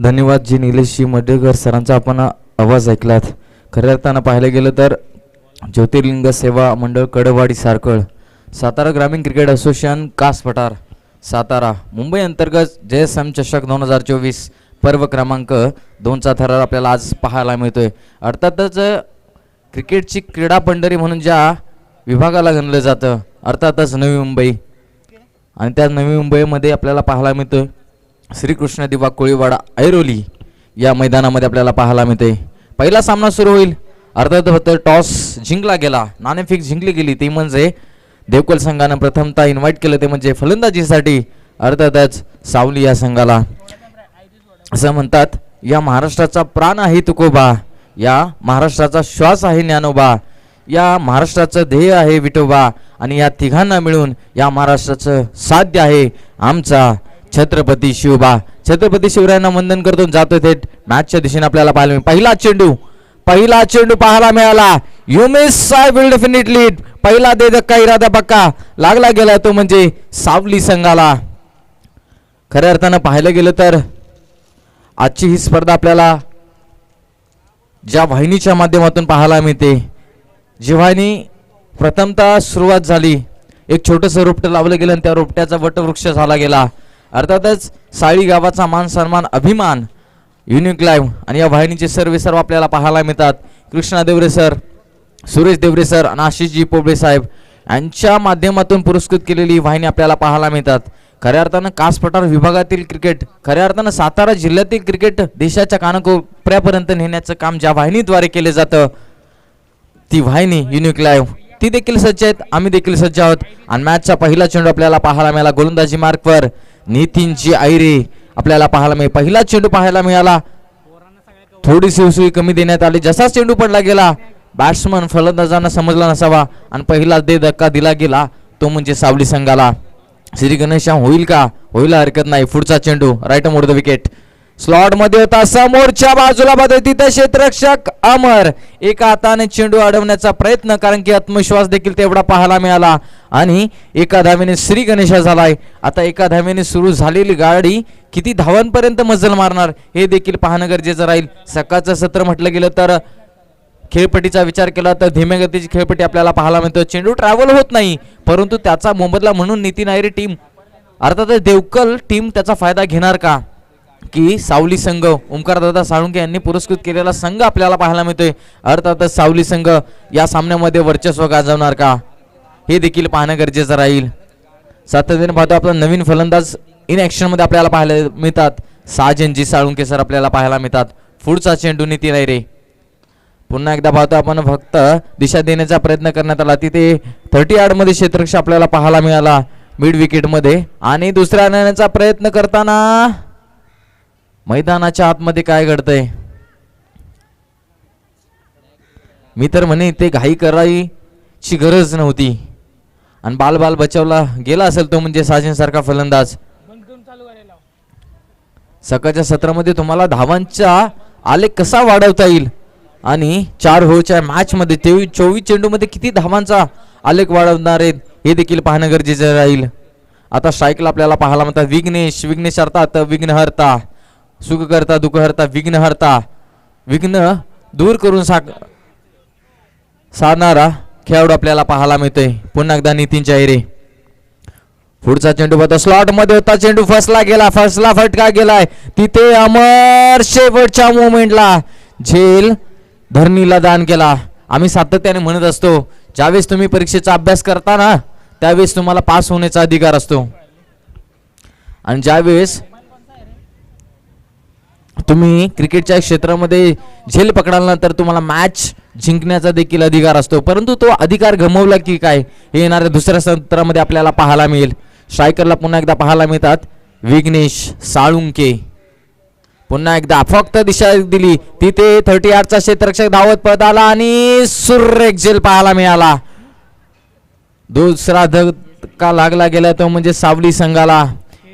धन्यवाद जी निलेशजी मडेकर सरांचा आपण आवाज ऐकलात. खऱ्या अर्थानं पाहायला गेलं तर ज्योतिर्लिंग सेवा मंडळ कडवाडी सारकळ सातारा ग्रामीण क्रिकेट असोसिएशन कास पठार सातारा मुंबई अंतर्गत जे एस एम चषक दोन हजार चोवीस पर्व क्रमांक दोनचा थरार आपल्याला आज पाहायला मिळतोय. अर्थातच क्रिकेटची क्रीडा पंढरी म्हणून ज्या विभागाला गणलं जातं अर्थातच नवी मुंबई. आणि त्या नवी मुंबईमध्ये आपल्याला पाहायला मिळतोय. श्रीकृष्ण दिवा कोळीवाडा ऐरोली या मैदानामध्ये आपल्याला पाहायला मिळते पहिला सामना सुरू होईल. अर्धत होतं टॉस जिंकला गेला. नाणेफेक जिंकली गेली. ती म्हणजे देवकल संघानं प्रथमतः इन्व्हाइट केलं. ते म्हणजे फलंदाजीसाठी अर्थातच सावली या संघाला. असं म्हणतात या महाराष्ट्राचा प्राण आहे तुकोबा. या महाराष्ट्राचा श्वास आहे ज्ञानोबा. या महाराष्ट्राचं ध्येय आहे विठोबा. आणि या तिघांना मिळून या महाराष्ट्राचं साध्य आहे आमचा छत्रपती शिवबा. छत्रपती शिवरायांना वंदन करतो जातो थेट. मॅचच्या दिशेने आपल्याला पाहायला पहिला चेंडू. पहिला चेंडू पाहायला मिळाला. You miss I will definitely पहिला दे धक्का इरादा पक्का. लागला गेला तो म्हणजे सावली संघाला. खऱ्या अर्थानं पाहायला गेलं तर आजची ही स्पर्धा आपल्याला ज्या वाहिनीच्या माध्यमातून पाहायला मिळते. जेव्हानी प्रथमतः सुरुवात झाली. एक छोटंसं रोपटं लावलं गेलं आणि त्या रोपट्याचा वटवृक्ष झाला गेला. अर्थातच साळी गावाचा मान सन्मान अभिमान युनिक लाईव्ह आणि या वाहिनीचे सर्वे सर्व आपल्याला पाहायला मिळतात. कृष्णा देवरे सर सुरेश देवरे सर आणि आशिषजी पोबळे साहेब यांच्या माध्यमातून पुरस्कृत केलेली वाहिनी आपल्याला पाहायला मिळतात. खऱ्या अर्थानं कास पठार विभागातील क्रिकेट खऱ्या अर्थानं सातारा जिल्ह्यातील क्रिकेट देशाच्या कानकोपऱ्यापर्यंत नेण्याचं काम ज्या वाहिनीद्वारे केलं जातं ती वाहिनी युनिक लाईव्ह ती देखील सज्ज आहेत आम्ही देखील सज्ज आहोत. आणि मॅचचा पहिला चेंडू आपल्याला पाहायला मिळाला गोलंदाजी मार्कवर नितीनची आयरे आपल्याला पाहायला मिळेल. पहिला चेंडू पाहायला मिळाला. थोडी सुई कमी देण्यात आली. जसा चेंडू पडला गेला बॅट्समन फलंदाजांना समजला नसावा आणि पहिला दे धक्का दिला गेला तो म्हणजे सावली संघाला. श्री गणेशा होईल का? होईल हरकत नाही. पुढचा चेंडू राईट मोड द विकेट स्लॉटमध्ये होता समोरच्या बाजूला बदल तिथे क्षेत्ररक्षक अमर. एका हाताने चेंडू अडवण्याचा प्रयत्न कारण की आत्मविश्वास देखील तेवढा पाहायला मिळाला. आणि एका धावेने श्री गणेशा झालाय. आता एका धावेने सुरू झालेली गाडी किती धावांपर्यंत मजल मारणार हे देखील पाहणं गरजेचं राहील. सकाळचं सत्र म्हटलं गेलं तर खेळपट्टीचा विचार केला तर धीम्या गतीची खेळपट्टी आपल्याला पाहायला मिळतो. चेंडू ट्रॅव्हल होत नाही परंतु त्याचा मोबदला म्हणून नितीन आयरे टीम अर्थातच देवकल टीम त्याचा फायदा घेणार का? की सावली संघ ओंकार दादा साळुंके यांनी पुरस्कृत केलेला संघ आपल्याला पाहायला मिळतोय. अर्थातच सावली संघ या सामन्यामध्ये वर्चस्व गाजवणार का? हे देखील पाहणं गरजेचं राहील. सातत्याने पाहतो आपण नवीन फलंदाज इन ऍक्शनमध्ये आपल्याला पाहायला मिळतात. साजनजी साळुंके सर आपल्याला पाहायला मिळतात. पुढचा चेंडू नितीन रे पुन्हा एकदा पाहतो आपण फक्त दिशा देण्याचा प्रयत्न करण्यात आला. तिथे थर्टी मध्ये क्षेत्ररक्ष आपल्याला पाहायला मिळाला. मिड विकेटमध्ये. आणि दुसऱ्या आणण्याचा प्रयत्न करताना मैदानाच्या आतमध्ये काय घडतंय? मी तर म्हणे ते घाई करायची गरज नव्हती. आणि बाल बाल बचावला गेला असेल तो म्हणजे साजन सारखा फलंदाज. सकाळच्या सत्रामध्ये तुम्हाला धावांचा आलेख कसा वाढवता येईल? आणि चार होच्या मॅच मध्ये तेवीस चोवीस चेंडूमध्ये किती धावांचा आलेख वाढवणार आहेत हे देखील पाहणं गरजेचं राहील. आता स्ट्राईकला आपल्याला पाहायला म्हणतात विघ्नेश विघ्नेश अर्थात विघ्नहर्ता. सुख करता दुःख हरता विघ्नहर्ता विघ्न दूर करून साक साधणारा खेळाडू आपल्याला पाहायला मिळतोय. पुन्हा एकदा नितीन चायरे पुढचा चेंडू बघतो. स्लॉटमध्ये होता चेंडू. फसला गेला फसला फटका गेलाय. तिथे अमर शेवटच्या मोमेंटला झेल धरणीला दान केला. आम्ही सातत्याने म्हणत असतो ज्यावेळेस तुम्ही परीक्षेचा अभ्यास करता ना त्यावेळेस तुम्हाला पास होण्याचा अधिकार असतो. आणि ज्यावेळेस तुम्ही क्रिकेटच्या क्षेत्रामध्ये झेल पकडाल ना तर तुम्हाला मॅच जिंकण्याचा देखील अधिकार असतो. परंतु तो अधिकार गमवला की काय? हे येणाऱ्या दुसऱ्या सत्रामध्ये आपल्याला पाहायला मिळेल. स्ट्रायकरला पुन्हा एकदा पाहायला मिळतात. विघ्नेश साळुंके. पुन्हा एकदा फक्त दिशा दिली. तिथे थर्टी आठचा क्षेत्ररक्षक धावत पळत आला आणि सुरेख झेल पाहायला मिळाला. दुसरा धक्का लागला गेला तो म्हणजे सावली संघाला.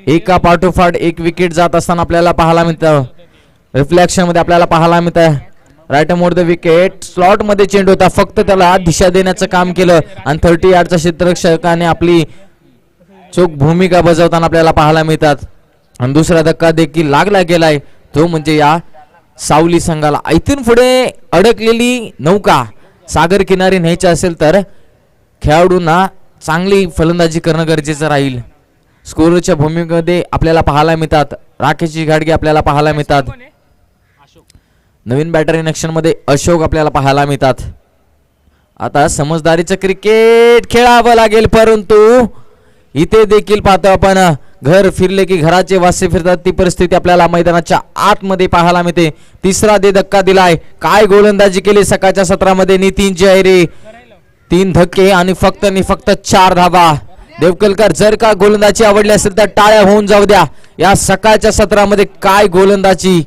एका पाठोपाठ एक विकेट जात असताना आपल्याला पाहायला मिळतं. रिफ्लेक्शनमध्ये आपल्याला पाहायला मिळतं राईट मोड द विकेट स्लॉटमध्ये चेंडू होता. फक्त त्याला दिशा देण्याचं काम केलं. आणि थर्टी यार्डच्या क्षेत्ररक्षकाने आपली चोख भूमिका बजावताना आपल्याला पाहायला मिळतात. आणि दुसरा धक्का देखील लागला गेलाय. तो म्हणजे या सावली संघाला. इथून पुढे अडकलेली नौका. सागर किनारी न्यायची असेल तर खेळाडूंना चांगली फलंदाजी करणं गरजेचं राहील. स्कोरच्या भूमिकेमध्ये आपल्याला पाहायला मिळतात. राखेची गाडगी आपल्याला पाहायला मिळतात. नवीन बॅटरी मध्ये अशोक आपल्याला पाहायला मिळतात. आता समजदारीचं क्रिकेट खेळावं लागेल परंतु इथे देखील पाहतो आपण घर फिरले की घराचे वासे फिरतात ती परिस्थिती आपल्याला मैदानाच्या आतमध्ये पाहायला मिळते. तिसरा दे धक्का दिलाय. काय गोलंदाजी केली सकाळच्या सत्रामध्ये नितीन जयरे? तीन धक्के आणि फक्त आणि फक्त चार धावा. देवकलकर जर का गोलंदाजी आवडली असेल तर टाळ्या होऊन जाऊ द्या. या सकाळच्या सत्रामध्ये काय गोलंदाजी?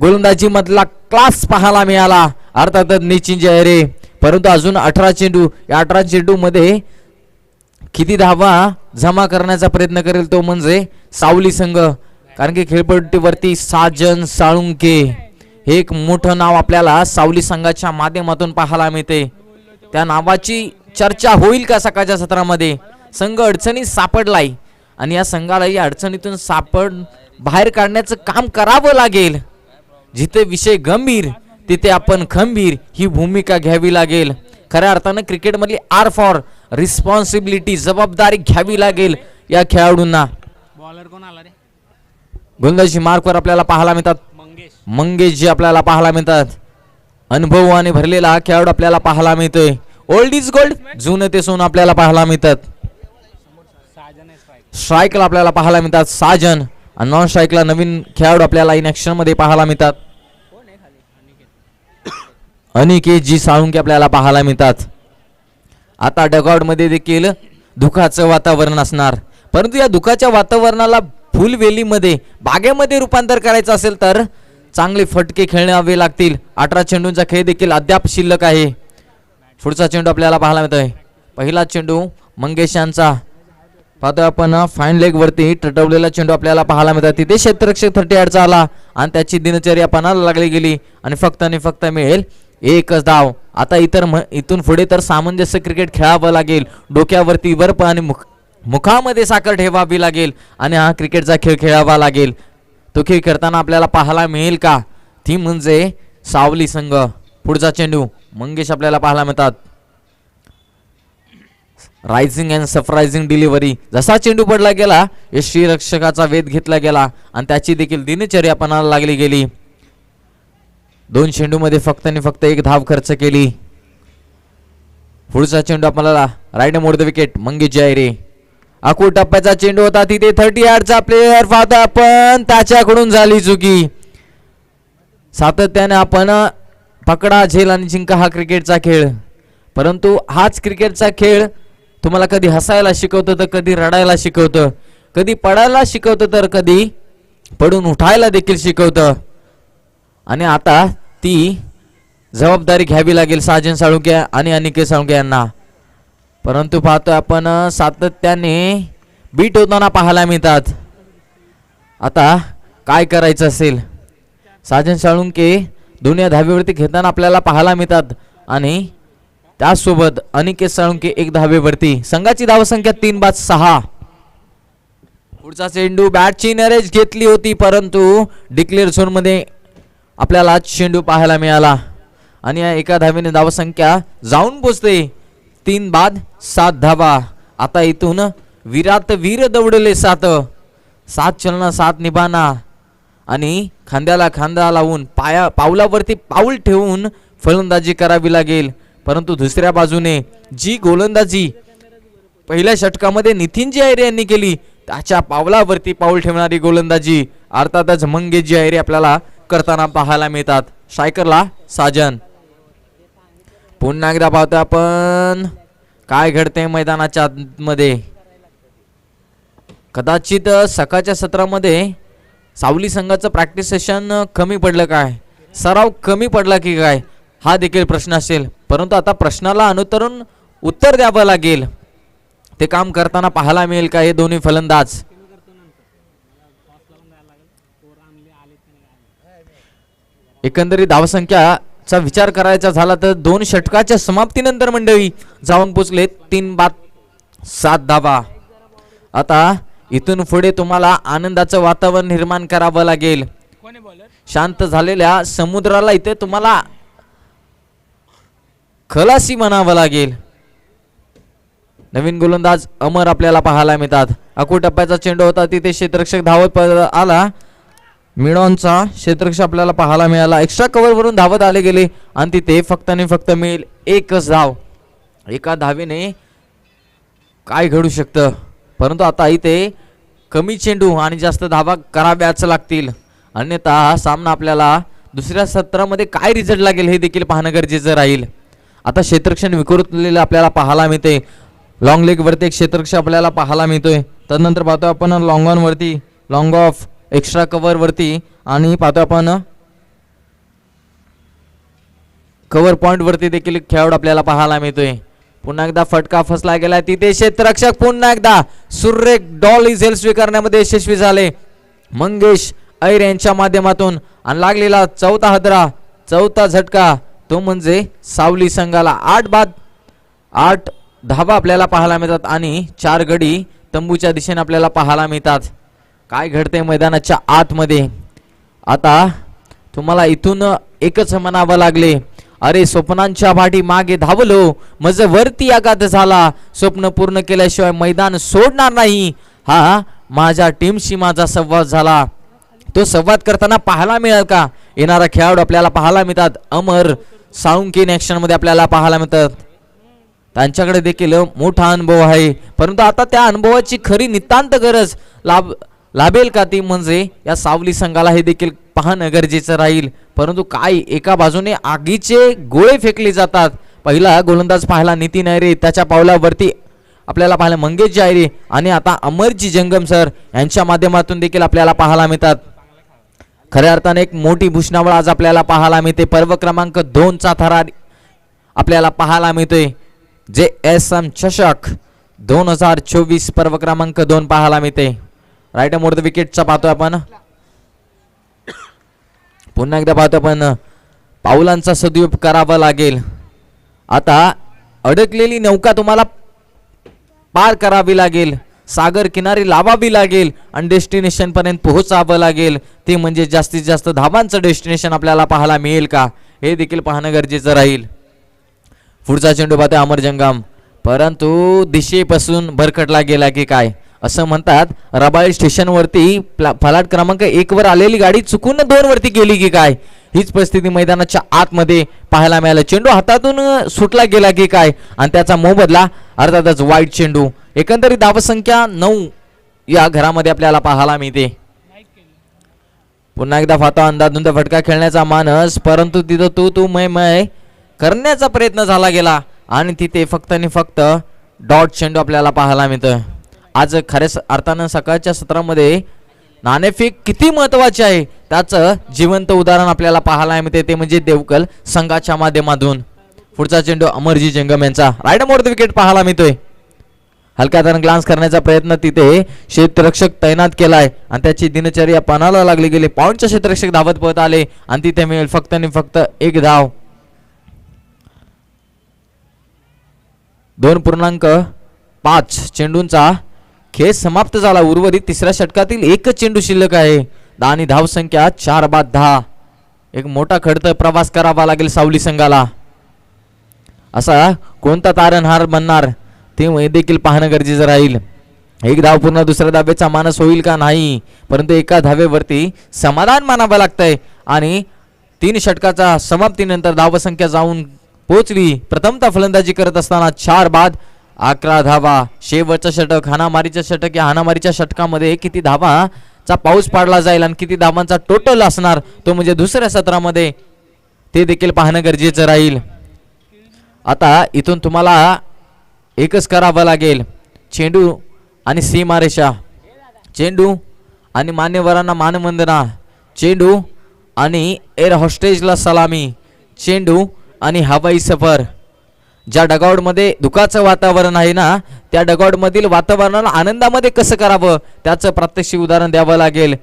गोलंदाजी मधला क्लास पाहायला मिळाला. अर्थातच नितीन जयरे परंतु अजून अठरा चेंडू या अठरा चेंडूमध्ये किती धावा जमा करण्याचा प्रयत्न करेल तो म्हणजे सावली संघ. कारण की खेळपट्टीवरती साजन साळुंके हे एक मोठं नाव आपल्याला सावली संघाच्या माध्यमातून पाहायला मिळते. त्या नावाची चर्चा होईल का सकाळच्या सत्रामध्ये? संघ अडचणीत सापडलाय. आणि या संघाला या अडचणीतून सापड बाहेर काढण्याचं काम करावं लागेल. जिथे विषय गंभीर तिथे आपण खंबीर ही भूमिका घ्यावी लागेल. खऱ्या अर्थानं क्रिकेटमधली आर फॉर रिस्पॉन्सिबिलिटी जबाबदारी घ्यावी लागेल या खेळाडूंना. बॉलर कोण आला रे? गोलंदाजी मार्कवर आपल्याला पाहायला मिळतात. मंगेश. मंगेश जी आपल्याला पाहायला मिळतात. अनुभवाने भरलेला हा खेळाडू आपल्याला पाहायला मिळतोय. ओल्ड इज गोल्ड जुनं ते सोनं आपल्याला पाहायला मिळतात. स्ट्राईकला आपल्याला पाहायला मिळतात. साजन. आणि नॉन स्ट्राईकला नवीन खेळाडू आपल्याला इन ॲक्शनमध्ये पाहायला मिळतात. अनिकेत जी साळुंके आपल्याला पाहायला मिळतात. आता डगआउटमध्ये देखील दुखाचं वातावरण असणार. परंतु या दुखाच्या वातावरणाला फुलवेलीमध्ये बागेमध्ये रूपांतर करायचं असेल तर चांगले फटके खेळण्यावे लागतील. अठरा चेंडूंचा खेळ देखील अद्याप शिल्लक आहे. पुढचा चेंडू आपल्याला पाहायला मिळतोय. पहिला चेंडू मंगेश यांचा पाहतोय आपण फाईन लेग वरती टटवलेला चेंडू आपल्याला पाहायला मिळतात तिथे क्षेत्ररक्षक थर्टी आडचा आला आणि त्याची दिनचर्या पणाला लागली गेली आणि फक्त आणि फक्त मिळेल एकच धाव. आता इतर म- इथून पुढे तर सामंजस्य क्रिकेट खेळावं लागेल. डोक्यावरती बर्फ आणि मुख मुखामध्ये साखर ठेवावी लागेल आणि हा क्रिकेटचा खेळ खेळावा लागेल. तो खेळ खेळताना आपल्याला पाहायला मिळेल का? ती म्हणजे सावली संघ. पुढचा चेंडू मंगेश आपल्याला पाहायला मिळतात. रायझिंग अँड सरप्रायझिंग डिलिव्हरी जसा चेंडू पडला गेला यशीरक्षकाचा वेध घेतला गेला आणि त्याची देखील दिनचर्या पणाला लागली गेली. दोन चेंडूमध्ये फक्त आणि फक्त एक धाव खर्च केली. पुढचा चेंडू आपल्याला right mode the wicket Mangesh Jayre. अकू टप्प्याचा चेंडू होता तिथे थर्टी चा प्लेअर पाहतो आपण. त्याच्याकडून झाली चुकी. सातत्याने आपण पकडा झेल आणि जिंका हा क्रिकेटचा खेळ. परंतु हाच क्रिकेटचा खेळ तुम्हाला कधी हसायला शिकवतं तर कधी रडायला शिकवतं. कधी पडायला शिकवतं तर कधी पडून उठायला देखील शिकवतं. आणि आता ती जबाबदारी घ्यावी लागेल साजन साळुंके आणि अनिकेत साळुंके यांना. परंतु पाहतो आपण सातत्याने बीट होताना पाहायला मिळतात. आता काय करायचं असेल? साजन साळुंके दोन्ही धावेवरती घेताना आपल्याला पाहायला मिळतात. आणि त्याचसोबत अनिकेत साळुंके एक धावेवरती. संघाची धावसंख्या तीन बाद सहा. पुढचा चेंडू बॅटची नरेज घेतली होती परंतु डिक्लेअर झोनमध्ये आपल्याला चेंडू पाहायला मिळाला. आणि या एका धावेने धावसंख्या जाऊन पोचते. तीन बाद सात धावा. आता इथून विरात वीर दौडले सात. सात चलना सात निभाना. आणि खांद्याला खांदा लावून पाया पावलावरती पाऊल ठेवून फलंदाजी करावी लागेल. परंतु दुसऱ्या बाजूने जी गोलंदाजी पहिल्या षटकामध्ये नितीनजी आयरे यांनी केली त्याच्या पावलावरती पाऊल ठेवणारी गोलंदाजी अर्थातच मंगेशजी आयरे आपल्याला करताना पाहायला मिळतात. स्ट्रायकरला साजन. पुन्हा एकदा पाहतो आपण. काय घडते मैदानाच्या मध्ये कदाचित सकाळच्या सत्रामध्ये सावली संघाचं प्रॅक्टिस सेशन कमी पडलं काय? सराव कमी पडला की काय? हा देखील प्रश्न असेल. परंतु आता प्रश्नाला अनुतरून उत्तर द्यावं लागेल. ते काम करताना पाहायला मिळेल का? हे दोन्ही फलंदाज. एकंदरीत धावसंख्याचा विचार करायचा झाला तर दोन षटकाच्या समाप्तीनंतर मंडळी जाऊन पोचले. तीन बाद सात धावा. आता इथून पुढे तुम्हाला आनंदाचं वातावरण निर्माण करावं लागेल. शांत झालेल्या समुद्राला इथे तुम्हाला खलासी म्हणावं लागेल. नवीन गोलंदाज अमर आपल्याला पाहायला मिळतात. अकू टप्प्याचा चेंडू होता तिथे क्षेत्ररक्षक धावत आला. मिळॉनचा क्षेत्ररक्षक आपल्याला पाहायला मिळाला. एक्स्ट्रा कव्हरवरून धावत आले गेले आणि तिथे फक्त आणि फक्त मिळेल एकच धाव. एका धावेने काय घडू शकतं? परंतु आता इथे कमी चेंडू आणि जास्त धावा कराव्याच लागतील. अन्यथा सामना आपल्याला दुसऱ्या सत्रामध्ये काय रिझल्ट लागेल हे देखील पाहणं गरजेचं राहील. आता क्षेत्रक्षण विकृतलेलं आपल्याला पाहायला मिळते. लॉंग लेगवरती एक क्षेत्रक्ष आपल्याला पाहायला मिळतोय. तदनंतर पाहतो आपण लॉंग ऑनवरती लॉंग ऑफ एक्स्ट्रा कव्हरवरती आणि पाहतो आपण कव्हर पॉईंटवरती देखील एक खेळाडू आपल्याला पाहायला मिळतोय. पुन्हा एकदा फटका फसला गेला तिथे क्षेत्ररक्षक पुन्हा एकदा सुरेख डॉल झेल स्वीकारण्यामध्ये यशस्वी झाले. मंगेश ऐर यांच्या माध्यमातून आणि लागलेला चौथा हदरा चौथा झटका तो म्हणजे सावली संघाला आठ बाद आठ धावा आपल्याला पाहायला मिळतात आणि चार गडी तंबूच्या दिशेने आपल्याला पाहायला मिळतात. काय घडते मैदानाच्या आतमध्ये? आता तुम्हाला इथून एकच म्हणावं लागले. अरे स्वप्नांच्या भाटी मागे धावलो. मज वरती आघात झाला. स्वप्न पूर्ण केल्याशिवाय मैदान सोडणार नाही. हा माझ्या टीमशी माझा संवाद झाला. तो संवाद करताना पाहायला मिळेल का? येणारा खेळाडू आपल्याला पाहायला मिळतात. अमर साऊंड किन ॲक्शनमध्ये आपल्याला पाहायला मिळतात. त्यांच्याकडे देखील मोठा अनुभव आहे. परंतु आता त्या अनुभवाची खरी नितांत गरज लाभ लाभेल का ती म्हणजे या सावली संघाला हे देखील पाहणं गरजेचं राहील. परंतु काय एका बाजूने आगीचे गोळे फेकले जातात. पहिला गोलंदाज पाहायला नितीन रे त्याच्या पावलावरती आपल्याला पाहायला मंगेश जायरे आणि आता अमरजी जंगम सर यांच्या माध्यमातून देखील आपल्याला पाहायला मिळतात. खऱ्या अर्थाने एक मोठी भूषणावळ आज आपल्याला पाहायला मिळते. पर्व क्रमांक दोनचा थरार आपल्याला पाहायला मिळतोय. जे एस एम चषक दोन हजार चोवीस पर्व क्रमांक दोन पाहायला मिळते. राईट मोर द विकेटचा पाहतोय आपण. पुन्हा एकदा पाहतो आपण. पाऊलांचा सदुपयोग करावा लागेल. आता अडकलेली नौका तुम्हाला पार करावी लागेल. सागर किनारी लावावी लागेल आणि डेस्टिनेशनपर्यंत पोहोचावं लागेल. ते म्हणजे जास्तीत जास्त धाबांचं डेस्टिनेशन आपल्याला पाहायला मिळेल का? हे देखील पाहणं गरजेचं राहील. पुढचा चेंडू पाहते अमरजंगम परंतु दिशेपासून भरकटला गेला की काय? असं म्हणतात रबाळी स्टेशनवरती प्ला- फलाट क्रमांक एक वर आलेली गाडी चुकून दोन वरती गेली की काय? हीच परिस्थिती मैदानाच्या आतमध्ये पाहायला मिळालं. चेंडू हातातून सुटला गेला की काय? आणि त्याचा मोबदला अर्थातच वाईट चेंडू. एकंदरीत धावसंख्या नऊ या घरामध्ये आपल्याला पाहायला मिळते. पुन्हा एकदा फाता अंदाधुंद फटका खेळण्याचा मानस परंतु तिथं तू तू मय मय करण्याचा प्रयत्न झाला गेला. आणि तिथे फक्त आणि फक्त डॉट चेंडू आपल्याला पाहायला मिळतं आज खऱ्या स- अर्थानं सकाळच्या सत्रामध्ये नाणेफेक किती महत्वाची आहे त्याचं जिवंत उदाहरण आपल्याला पाहायला मिळते. ते म्हणजे देवकल संघाच्या माध्यमातून. पुढचा चेंडू अमरजी जंगम यांचा. राईट मोड विकेट पाहायला मिळतोय. हलक्या तरण ग्लान्स करण्याचा प्रयत्न तिथे क्षेत्ररक्षक तैनात केलाय. आणि त्याची दिनचर्या पानाला लागली गेली. पॉईंटचे क्षेत्ररक्षक धावत पळत आले. आणि तिथे मिळेल फक्त आणि फक्त एक धाव. दोन पूर्णांक पाच. चेंडूंचा खेळ समाप्त झाला. उर्वरित तिसऱ्या षटकातील एकच चेंडू शिल्लक आहे. दहा आणि धावसंख्या चार बाद दहा. एक मोठा खडतर प्रवास करावा लागेल सावली संघाला. असा कोणता तारणहार बनणार? ते देखील पाहणं गरजेचं राहील. एक धाव पूर्ण दुसऱ्या धावेचा मानस होईल का नाही? परंतु एका धावेवरती समाधान मानावं लागतंय. आणि तीन षटकाचा समाप्तीनंतर धावसंख्या जाऊन पोचली प्रथमतः फलंदाजी करत असताना चार बाद अकरा धावा. शेवटचं षटक हाणामारीचं षटक. या हाणामारीच्या षटकामध्ये किती धावाचा पाऊस पाडला जाईल आणि किती धावांचा टोटल असणार तो म्हणजे दुसऱ्या सत्रामध्ये ते देखील पाहणं गरजेचं राहील. आता इथून तुम्हाला एकच करावं लागेल. चेंडू आणि सीमारेषा चेंडू आणि मान्यवरांना मानवंदना. चेंडू आणि एअर हॉस्टेजला सलामी. चेंडू आणि हवाई सफर. ज्या डगावडमध्ये दुखाचं वातावरण आहे ना त्या डगावडमधील वातावरणाला आनंदामध्ये कसं करावं? त्याचं प्रात्यक्षिक उदाहरण द्यावं लागेल.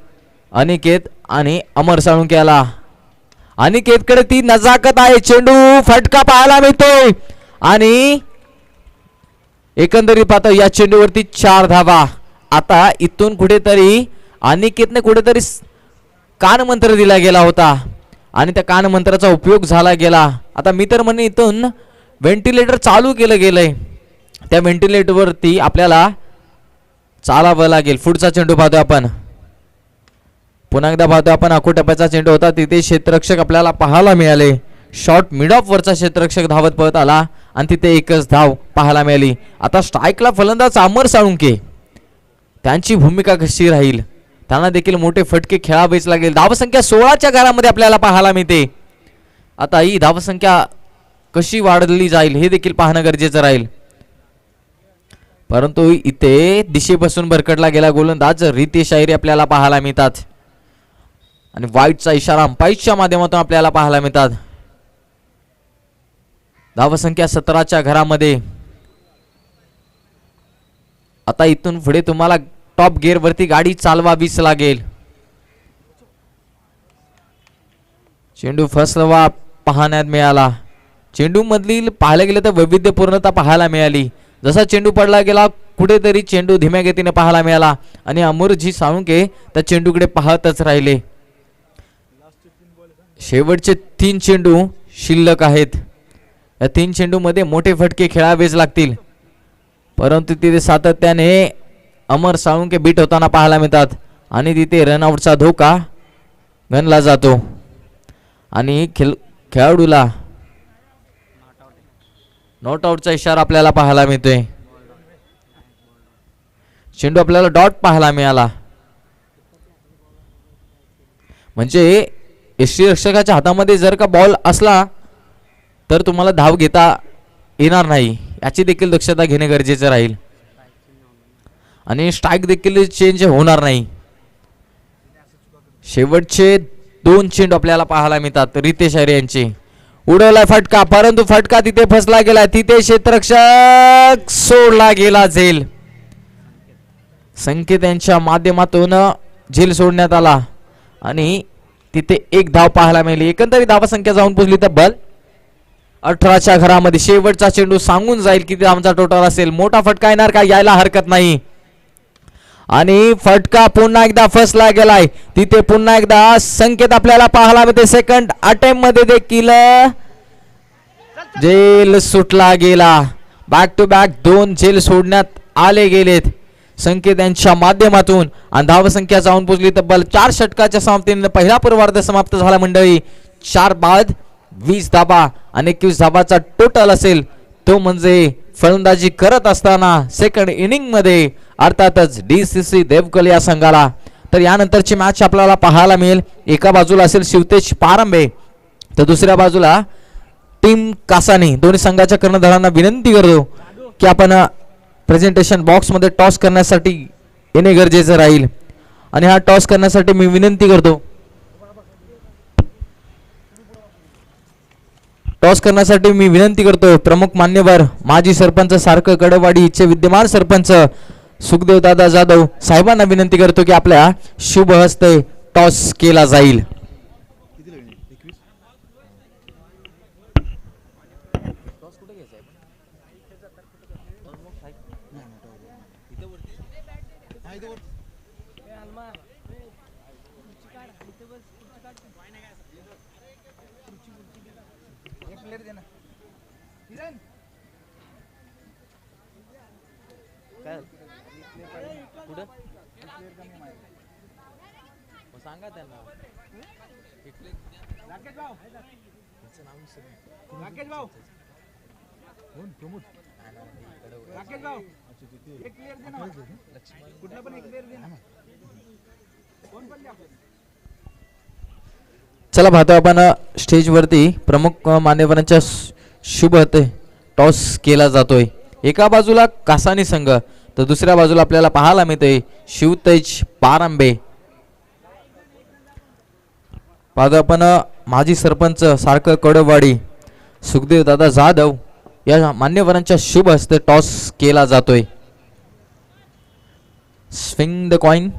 अनिकेत आणि अमर साळुंक्याला अनिकेतकडे ती नजाकत आहे. चेंडू फटका पाहायला मिळतोय. आणि एकंदरीत पाहतो या चेंडूवरती चार धावा. आता इथून कुठेतरी अनिकेतने कुठेतरी कानमंत्र दिला गेला होता. आणि त्या कानमंत्राचा उपयोग झाला गेला. आता मी तर म्हणे इथून व्हेंटिलेटर चालू केलं गेलंय. त्या व्हेंटिलेटरवरती आपल्याला चालावं लागेल. पुढचा चेंडू पाहतो आपण. पुन्हा एकदा पाहतो आपण. अकोटप्प्याचा चेंडू होता. तिथे क्षेत्ररक्षक आपल्याला पाहायला मिळाले. शॉर्ट मिड ऑफ वरचा क्षेत्ररक्षक धावत पळत आला आणि तिथे एकच धाव पाहायला मिळाली. आता स्ट्राईकला फलंदाज अमर साळुंके. त्यांची भूमिका कशी राहील? त्यांना देखील मोठे फटके खेळावेच लागेल. धावसंख्या सोळाच्या घरामध्ये आपल्याला पाहायला मिळते. आता ही धावसंख्या कशी वाढली जाईल हे देखील पाहणं गरजेचं राहील. परंतु इथे दिशेपासून भरकटला गेला गोलंदाज. रितेश शाहिरी आपल्याला पाहायला मिळतात. आणि वाईटचा इशारा अंपाईच्या माध्यमातून आपल्याला पाहायला मिळतात. धावसंख्या सतराच्या घरामध्ये. आता इथून पुढे तुम्हाला टॉप गिअर वरती गाडी चालवावीच लागेल. चेंडू फसवा पाहण्यात मिळाला. चेंडूमधील पाहायला गेलं तर वैविध्यपूर्णता पाहायला मिळाली. जसा चेंडू पडला गेला कुठेतरी चेंडू धीम्या गतीने पाहायला मिळाला. आणि अमरजी साळुंके त्या चेंडूकडे पाहतच राहिले. शेवटचे तीन चेंडू शिल्लक आहेत. या तीन चेंडूमध्ये मोठे फटके खेळावेच लागतील. परंतु तिथे सातत्याने अमर साळुंके बीट होताना पाहायला मिळतात. आणि तिथे रनआउटचा धोका गणला जातो. आणि खेळ खेळाडूला नॉट आउटचा इशारा आपल्याला पाहायला मिळतोय. चेंडू आपल्याला डॉट पाहायला मिळाला. म्हणजे यष्टी रक्षकाच्या हातामध्ये जर का बॉल असला तर तुम्हाला धाव घेता येणार नाही. याची देखील दक्षता घेणे गरजेचं राहील. आणि स्ट्राईक देखील चेंज होणार नाही. शेवटचे दोन चेंडू आपल्याला पाहायला मिळतात. रितेश अरे यांचे. उडवला फटका परंतु फटका तिथे फसला गेला. तिथे क्षेत्रक्षक सोडला गेला झेल. संकेत यांच्या माध्यमातून झेल सोडण्यात आला. आणि तिथे एक धाव पाहायला मिळाली. एकंदरीत धावसंख्या जाऊन पोचली तब्बल अठराच्या घरामध्ये. शेवटचा चेंडू सांगून जाईल किती आमचा टोटल असेल. मोठा फटका येणार का? यायला हरकत नाही. आणि फटका पुन्हा एकदा फसला गेलाय. तिथे पुन्हा एकदा संकेत आपल्याला पाहायला मिळते. सेकंड अटेम्पमध्ये देखील जेल सुटला गेला. बॅक टू बॅक दोन जेल सोडण्यात आले गेलेत. संकेत यांच्या माध्यमातून आणि धावसंख्या जाऊन पोचली तब्बल चार षटकाच्या समाप्तीने पहिला पूर्वार्ध समाप्त झाला मंडळी. चार बाद वीस धाबा आणि एकवीस धाबाचा टोटल असेल. तो म्हणजे फलंदाजी करत असताना सेकंड इनिंगमध्ये अर्थातच डी सी सी देवकल या संघाला. तर यानंतरची मॅच आपल्याला पाहायला मिळेल. एका बाजूला असेल शिवतेज पारंबे तर दुसऱ्या बाजूला टीम कासानी. दोन्ही संघाच्या कर्णधारांना विनंती करतो की आपण प्रेझेंटेशन बॉक्समध्ये टॉस करण्यासाठी येणे गरजेचं राहील. आणि हा टॉस करण्यासाठी मी विनंती करतो टॉस करण्यासाठी मी विनंती करतो प्रमुख मान्यवर माजी सरपंच सारखं कडवाडीचे विद्यमान सरपंच सुखदेव दादा जाधव साहेबांना विनंती करतो की आपल्या शुभ हस्ते टॉस केला जाईल. राकेश भाऊ राकेश भाऊ एक प्लेअर दे ना कुठला पण एक प्लेअर दे. ना. कोण पण द्या. चला पाहतो आपण स्टेजवरती प्रमुख मान्यवरांच्या शुभ हस्ते टॉस केला जातोय. एका बाजूला कासानी संघ तर दुसऱ्या बाजूला आपल्याला पाहायला मिळतंय शिवतेज पारंबे. पाहतो आपण माजी सरपंच सारखं कडवाडी. सुखदेव दादा जाधव या मान्यवरांच्या शुभ हस्ते टॉस केला जातोय. स्विंग द कॉइन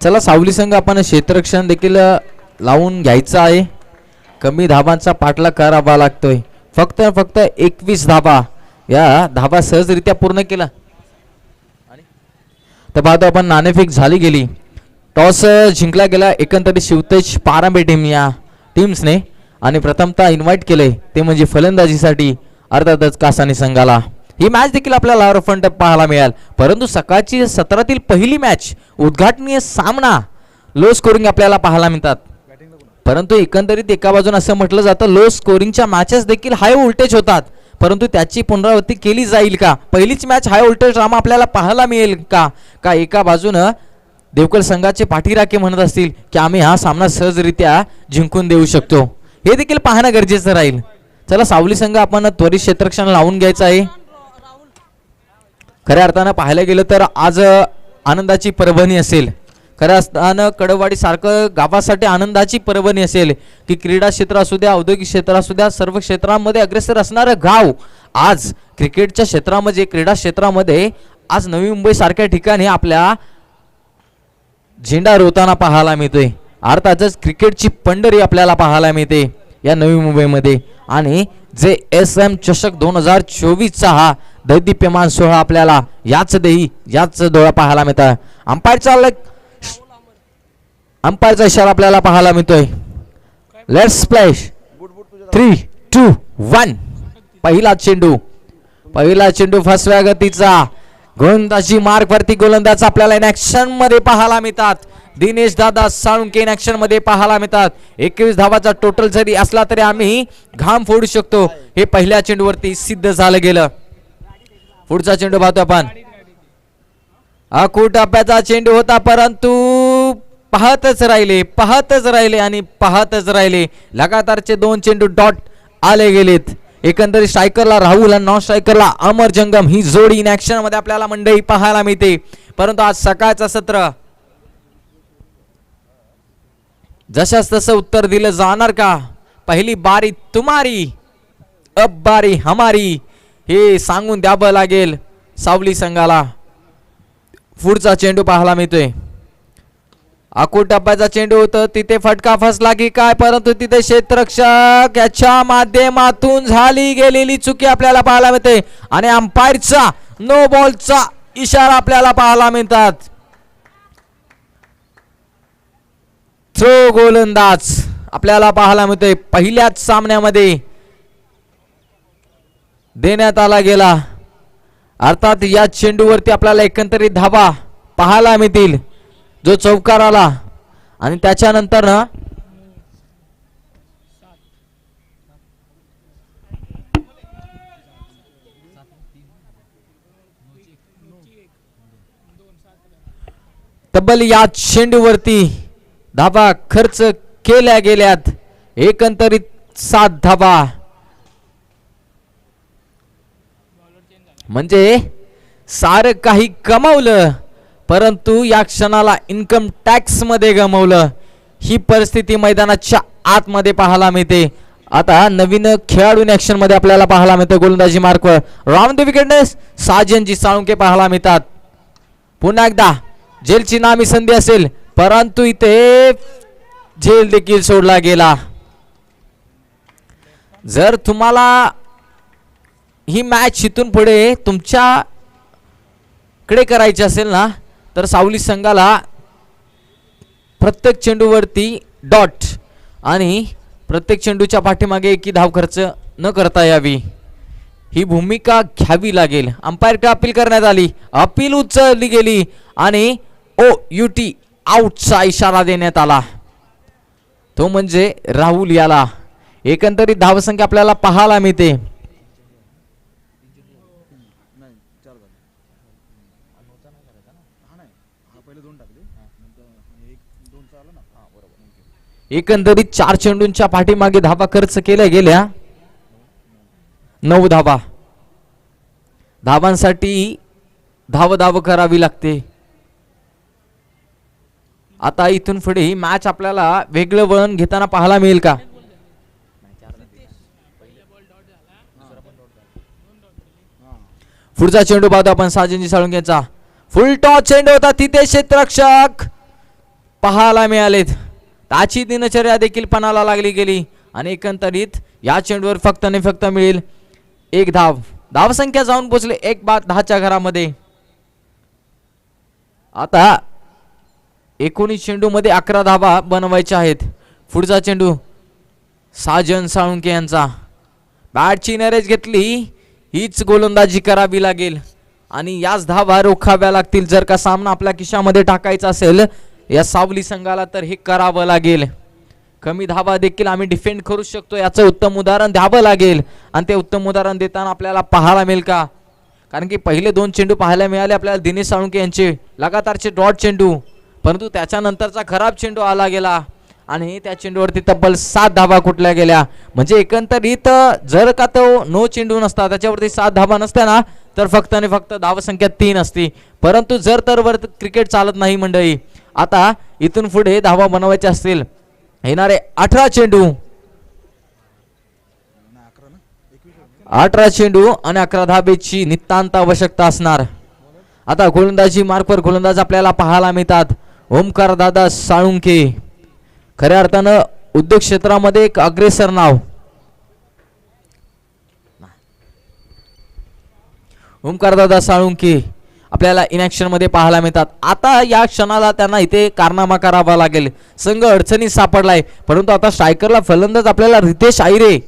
चला सावली संघ आपण क्षेत्ररक्षण देखील लावून घ्यायचं आहे. कमी धाबांचा पाठलाग करावा लागतोय. फक्त फक्त एकवीस धाबा या धाबा सहजरित्या पूर्ण केला. तर पाहतो आपण नाणेफेक झाली गेली. टॉस जिंकला गेला एकंदरीत शिवतेज पारांबे टीम या टीम्सने आणि प्रथमतः इन्व्हाइट केले ते म्हणजे फलंदाजीसाठी अर्थातच कासानी संघाला. ही मॅच देखील आपल्याला रफंट पाहायला मिळाल. परंतु सकाळची सत्रातील पहिली मॅच उद्घाटनीय सामना लो स्कोरिंग आपल्याला पाहायला मिळतात. परंतु एकंदरीत एका बाजून असं म्हटलं जातं लो स्कोरिंगच्या मॅचेस देखील हाय व्होल्टेज होतात. परंतु त्याची पुनरावृत्ती केली जाईल का? पहिलीच मॅच हाय व्होल्टेज ड्रामा आपल्याला पाहायला मिळेल का? का एका बाजूनं देवकर संघाचे पाठीराखे म्हणत असतील की आम्ही हा सामना सहजरित्या जिंकून देऊ शकतो. हे देखील पाहणं गरजेचं राहील. चला सावली संघ आपण त्वरित क्षेत्रक्षण लावून घ्यायचं आहे. खऱ्या अर्थानं पाहायला गेलं तर आज आनंदाची परभणी असेल. खऱ्या अर्थानं कडवाडी सारखं गावासाठी आनंदाची परभणी असेल की क्रीडा क्षेत्र असू द्या औद्योगिक क्षेत्र असू द्या सर्व क्षेत्रांमध्ये अग्रेसर असणारं गाव आज क्रिकेटच्या क्षेत्रामध्ये क्रीडा क्षेत्रामध्ये आज नवी मुंबई सारख्या ठिकाणी आपल्या झेंडा रोवताना पाहायला मिळतोय. अर्थातच क्रिकेटची पंढरी आपल्याला पाहायला मिळते या नवी मुंबईमध्ये. आणि जे एस एम चषक दोन हजार चोवीसचा हा दैदिप्यमान सोहळा आपल्याला याच देही याच डोळा पाहायला मिळतात अंपायरचा अंपायरचा इशारा आपल्याला पाहायला मिळतोय. Let's splash three two one पहिला चेंडू. पहिला चेंडू फसव्या गतीचा. गोलंदाजी मार्ग वरती गोलंदाज आपल्याला इन ऍक्शनमध्ये पाहायला मिळतात. दिनेश दादा साळुंके इन ऍक्शनमध्ये पाहायला मिळतात. एकवीस धावाचा टोटल जरी असला तरी आम्ही घाम फोडू शकतो. हे पहिल्या चेंडूवरती सिद्ध झालं गेलं. पुढचा चेंडू पाहतो आपण. टप्प्याचा चेंडू होता परंतु पाहतच राहिले पाहतच राहिले आणि पाहतच राहिले. लगातारचे दोन चेंडू डॉट आले गेलेत. एकंदरीत स्ट्रायकरला राहुल आणि नॉन स्ट्रायकरला अमर जंगम ही जोडी इन ऍक्शनमध्ये आपल्याला मंडळी पाहायला मिळते. परंतु आज सकाळचं सत्र जशास तसं उत्तर दिलं जाणार का? पहिली बारी तुम्हारी अब बारी हमारी हे सांगून द्यावं लागेल सावली संघाला. पुढचा चेंडू पाहायला मिळतोय. आकूट टप्प्याचा चेंडू होतं. तिथे फटका फसला की काय? परंतु तिथे क्षेत्ररक्षक याच्या माध्यमातून झाली गेलेली चुकी आपल्याला पाहायला मिळते. आणि अंपायरचा नो बॉलचा इशारा आपल्याला पाहायला मिळतात. थ्रो गोलंदाज आपल्याला पाहायला मिळतोय. पहिल्याच सामन्यामध्ये देण्यात आला गेला. अर्थात या चेंडूवरती आपल्याला एकंदरीत धावा पाहायला मिळतील. जो चौकार आला आणि त्याच्यानंतर ना तब्बल या चेंडूवरती धाबा खर्च केल्या गेल्यात. एकंदरीत सात धाबा. म्हणजे सारं काही कमावलं. परंतु या क्षणाला इन्कम टॅक्समध्ये गमवलं. ही परिस्थिती मैदानाच्या आतमध्ये पाहायला मिळते. आता नवीन खेळाडू ॲक्शनमध्ये आपल्याला पाहायला मिळतं गोलंदाजी मार्कवर राऊंड द विकेटनेस साजनजी साळुंके पाहायला मिळतात. पुन्हा एकदा जेलची नामी संधी असेल परंतु इथे जेल देखील सोडला गेला. जर तुम्हाला ही मॅच इथून पुढे तुमच्याकडे करायची असेल ना तर सावली संघाला प्रत्येक चेंडूवरती डॉट आणि प्रत्येक चेंडूच्या पाठीमागे एकी धाव खर्च न करता यावी. ही भूमिका घ्यावी लागेल. अंपायरकडे अपील करण्यात आली. अपील उचलली गेली आणि ओ यू टी आउटचा इशारा देण्यात आला. तो म्हणजे राहुल याला. एकंदरीत धावसंख्या आपल्याला पाहायला मिळते. एकंदरीत चार चेंडूंच्या पाठीमागे धावा खर्च केल्या गेल्या. नऊ धावा. धावांसाठी धाव धाव करावी लागते. आता इथून पुढे ही मॅच आपल्याला वेगळं वळण घेताना पाहायला मिळेल का? पुढचा चेंडू पाहतो आपण साजनजी साळुंकेचा फुल टॉस चेंडू होता तिथे क्षेत्रक्षक पाहायला मिळालेत. त्याची दिनचर्या देखील पणाला लागली गेली. आणि एकंदरीत या चेंडूवर फक्त आणि फक्त मिळेल एक धाव. धावसंख्या जाऊन पोचले. एक बाद दहाच्या घरामध्ये. आता एकोणीस चेंडूमध्ये अकरा धाबा बनवायच्या आहेत. पुढचा चेंडू साजन साळुंके यांचा. बॅटची नरेज घेतली. हीच गोलंदाजी करावी लागेल. आणि याच धावा रोखाव्या लागतील. जर का सामना आपल्या खिशामध्ये टाकायचा असेल या सावली संघाला तर हे करावं लागेल. कमी धावा देखील आम्ही डिफेंड करू शकतो याचं उत्तम उदाहरण द्यावं लागेल. आणि ते उत्तम उदाहरण देताना आपल्याला पाहायला मिळेल का? कारण की पहिले दोन चेंडू पाहायला मिळाले आपल्याला दिनेश साळुंके यांचे लगातारचे डॉट चेंडू. परंतु त्याच्यानंतरचा खराब चेंडू आला गेला. आणि त्या चेंडूवरती तब्बल सात धाबा कुठल्या गेल्या? म्हणजे एकंदरीत जर का तो नो चेंडू नसता त्याच्यावरती सात धाबा नसत्या ना तर फक्त आणि फक्त धावसंख्या तीन असती. परंतु जर तर वर क्रिकेट चालत नाही मंडळी आता इथून पुढे धावा बनवायचे असतील. येणारे अठरा चेंडू. अठरा चेंडू आणि अकरा धाबेची नितांत आवश्यकता असणार. आता गोलंदाजी मार्फत गोलंदाज आपल्याला पाहायला मिळतात. ओमकार दादा साळुंके. खऱ्या अर्थानं उद्योग क्षेत्रामध्ये एक अग्रेसर नाव. ओमकार दादा साळुंके. आपल्याला इनॅक्शनमध्ये पाहायला मिळतात. आता या क्षणाला त्यांना इथे कारनामा करावा लागेल. संघ अडचणीत सापडलाय. परंतु आता स्ट्रायकरला फलंदाज आपल्याला रितेश आयरे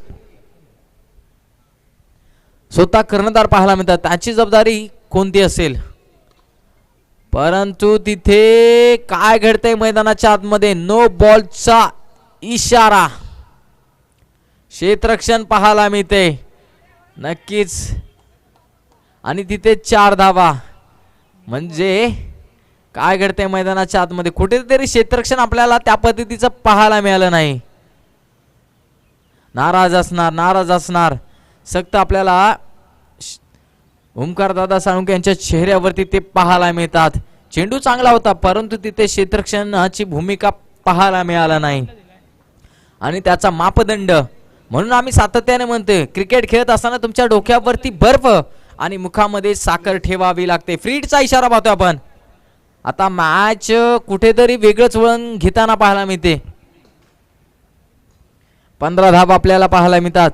स्वतः कर्णधार पाहायला मिळतात. त्याची जबाबदारी कोणती असेल? परंतु तिथे काय घडतंय मैदानाच्या आतमध्ये? नो बॉलचा इशारा. क्षेत्रक्षण पाहायला मिळते नक्कीच. आणि तिथे चार धावा. म्हणजे काय घडतंय मैदानाच्या आतमध्ये? कुठेतरी क्षेत्ररक्षण आपल्याला त्या पद्धतीचं पाहायला मिळालं नाही. नाराज असणार नाराज असणार. सक्त आपल्याला श- दादा साळुंके यांच्या चेहऱ्यावरती ते पाहायला मिळतात. चेंडू चांगला होता परंतु तिथे क्षेत्ररक्षणाची भूमिका पाहायला मिळाला नाही. आणि त्याचा मापदंड म्हणून आम्ही सातत्याने म्हणतोय क्रिकेट खेळत असताना तुमच्या डोक्यावरती बर्फ आणि मुखामध्ये साखर ठेवावी लागते. फ्रीडचा इशारा पाहतो आपण. आता मॅच कुठेतरी वेगळंच वळण घेताना पाहायला मिळते. पंधरा धाब आपल्याला पाहायला मिळतात.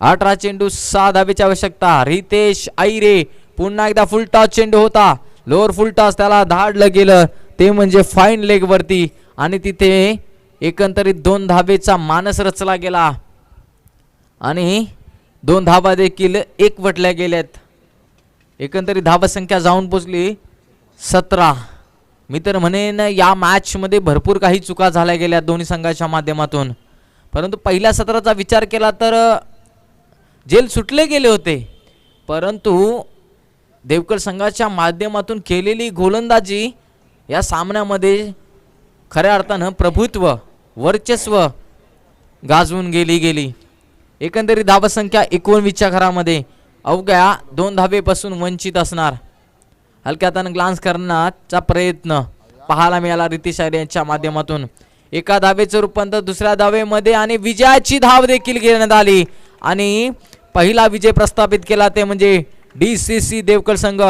अठरा चेंडू सहा धाबेची आवश्यकता. रितेश आईरे पुन्हा एकदा फुल टॉस चेंडू होता. लोअर फुल टॉस त्याला धाडलं गेलं. ते म्हणजे फाईन लेग वरती. आणि तिथे एकंदरीत दोन धाबेचा मानस रचला गेला. आणि दोन धाबा देखील एकवटल्या गेल्यात. एकंदरीत धावसंख्या जाऊन पोचली. सतरा. मी तर म्हणेन या मॅचमध्ये भरपूर काही चुका झाल्या गेल्या दोन्ही संघाच्या माध्यमातून. परंतु पहिल्या सत्राचा विचार केला तर जेल सुटले गेले होते. परंतु देवकर संघाच्या माध्यमातून केलेली गोलंदाजी या सामन्यामध्ये खऱ्या अर्थानं प्रभुत्व वर्चस्व गाजवून गेली गेली. एकंदरीत धावसंख्या एकोणवीसच्या घरामध्ये. अवघ्या दोन धाबेपासून वंचित असणार. हलक्या ग्लान्स करण्याचा प्रयत्न पाहायला मिळाला रितेश आर्य यांच्या माध्यमातून. एका धावेचं रूपांतर दुसऱ्या धावेमध्ये आणि विजयाची धाव देखील घेण्यात आली. आणि पहिला विजय प्रस्थापित केला ते म्हणजे डी सी सी देवकर संघ.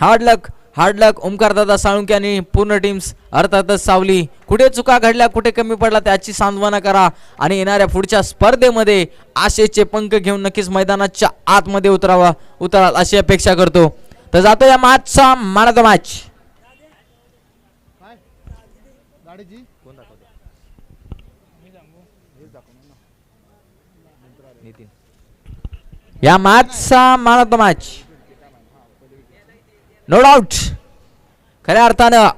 Hard luck hard luck Omkar दादा साळुंके आणि पूर्ण टीम्स अर्थातच सावली. कुठे चुका घडल्या कुठे कमी पडला त्याची सांत्वना करा. आणि येणाऱ्या पुढच्या स्पर्धेमध्ये आशेचे पंख घेऊन नक्कीच मैदानाच्या आतमध्ये उतरावा उतराल अशी अपेक्षा करतो. तर जातो या मॅचचा मॅन ऑफ द मॅच या मॅचचा man of the match no doubt खऱ्या अर्थानं